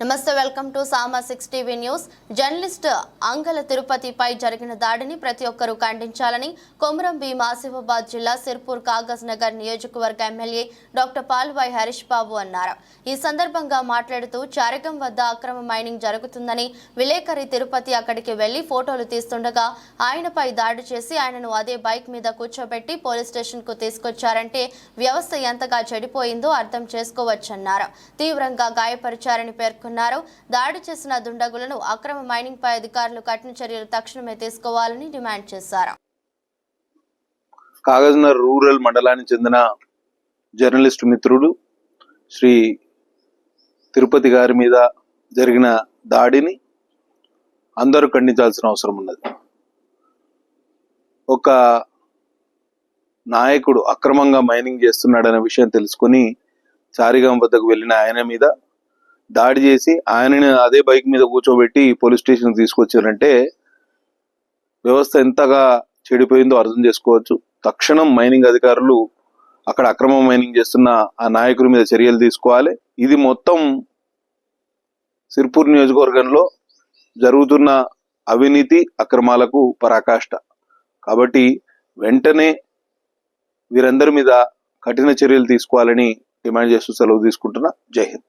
నమస్తే welcome to Sama six TV news. Journalist Angala తిరుపతిపై జరిగిన దాడిని ప్రతి ఒక్కరూ ఖండించాలని కొమరం భీం ఆసిఫాబాద్ జిల్లా సిర్పూర్ కాగజ్ నగర్ నియోజకవర్గ ఎమ్మెల్యే డాక్టర్ పాల్వాయ్ హరీష్ బాబు అన్నారు. ఈ సందర్భంగా మాట్లాడుతూ చారగం వద్ద అక్రమ మైనింగ్ జరుగుతుందని విలేకరి తిరుపతి అక్కడికి వెళ్ళి ఫోటోలు తీస్తుండగా ఆయనపై దాడి చేసి ఆయనను అదే బైక్ మీద కూర్చోబెట్టి పోలీస్ స్టేషన్కు తీసుకొచ్చారంటే వ్యవస్థ ఎంతగా చెడిపోయిందో అర్థం చేసుకోవచ్చన్నారు. తీవ్రంగా గాయపరిచారని పేర్కొన్నారు దాడి చేసిన దుండగులను అక్రమ మైనింగ్ పై అధికారులు కఠిన చర్యలు తక్షణమే తీసుకోవాలని డిమాండ్ చేశారు. కాగజ్నగర్ రూరల్ మండలానికి చెందిన జర్నలిస్ట్ మిత్రుడు శ్రీ తిరుపతి గారి మీద జరిగిన దాడిని అందరూ ఖండించాల్సిన అవసరం ఉన్నది. ఒక నాయకుడు అక్రమంగా మైనింగ్ చేస్తున్నాడనే విషయం తెలుసుకొని చారిగాం వద్దకు వెళ్ళిన ఆయన మీద దాడి చేసి ఆయనని అదే బైక్ మీద కూర్చోబెట్టి పోలీస్ స్టేషన్ తీసుకొచ్చారంటే వ్యవస్థ ఎంతగా చెడిపోయిందో అర్థం చేసుకోవచ్చు. తక్షణం మైనింగ్ అధికారులు అక్కడ అక్రమ మైనింగ్ చేస్తున్న ఆ నాయకుడి మీద చర్యలు తీసుకోవాలి. ఇది మొత్తం సిర్పూర్ నియోజకవర్గంలో జరుగుతున్న అవినీతి అక్రమాలకు పరాకాష్ట. కాబట్టి వెంటనే వీరందరి మీద కఠిన చర్యలు తీసుకోవాలని డిమాండ్ చేస్తూ సెలవు తీసుకుంటున్నా. జై హింద్.